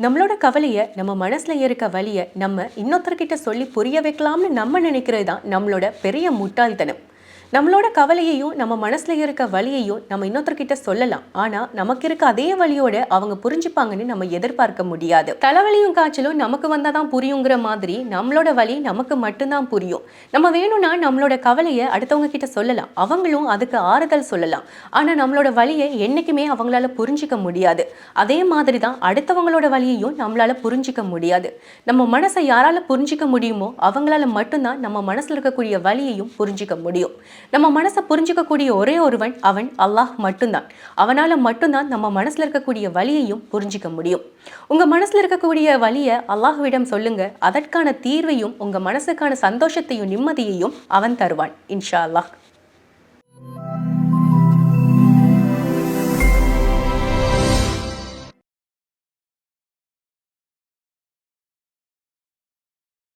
நம்மளோட கவலையை நம்ம மனசில் இருக்க வழியை நம்ம இன்னொருத்தர்கிட்ட சொல்லி புரிய வைக்கலாம்னு நம்ம நினைக்கிறது தான் நம்மளோட பெரிய முட்டாள்தனம். நம்மளோட கவலையையும் நம்ம மனசில் இருக்க வழியையும் நம்ம இன்னொருத்தர்கிட்ட சொல்லலாம். ஆனால் நமக்கு இருக்க அதே வழியோட அவங்க புரிஞ்சுப்பாங்கன்னு நம்ம எதிர்பார்க்க முடியாது. தலைவலியும் காய்ச்சலும் நமக்கு வந்தால் தான் புரியுங்கிற மாதிரி நம்மளோட வழி நமக்கு மட்டும்தான் புரியும். நம்ம வேணும்னா நம்மளோட கவலையை அடுத்தவங்க கிட்ட சொல்லலாம். அவங்களும் அதுக்கு ஆறுதல் சொல்லலாம். ஆனால் நம்மளோட வழியை என்றைக்குமே அவங்களால புரிஞ்சிக்க முடியாது. அதே மாதிரி தான் அடுத்தவங்களோட வழியையும் நம்மளால புரிஞ்சிக்க முடியாது. நம்ம மனசை யாரால புரிஞ்சிக்க முடியுமோ அவங்களால மட்டும்தான் நம்ம மனசில் இருக்கக்கூடிய வழியையும் புரிஞ்சிக்க முடியும். நம்ம மனசை புரிஞ்சிக்கக்கூடிய ஒரே ஒருவன் அவன் அல்லாஹ் மட்டும்தான். அவனால மட்டும்தான் நம்ம மனசில் இருக்கக்கூடிய வழியையும் புரிஞ்சிக்க முடியும். உங்கள் மனசில் இருக்கக்கூடிய வலியை அல்லாஹ்விடம் சொல்லுங்க. அதற்கான தீர்வையும் உங்க மனசுக்கான சந்தோஷத்தையும் நிம்மதியையும் அவன் தருவான். இன்ஷா அல்லாஹ்.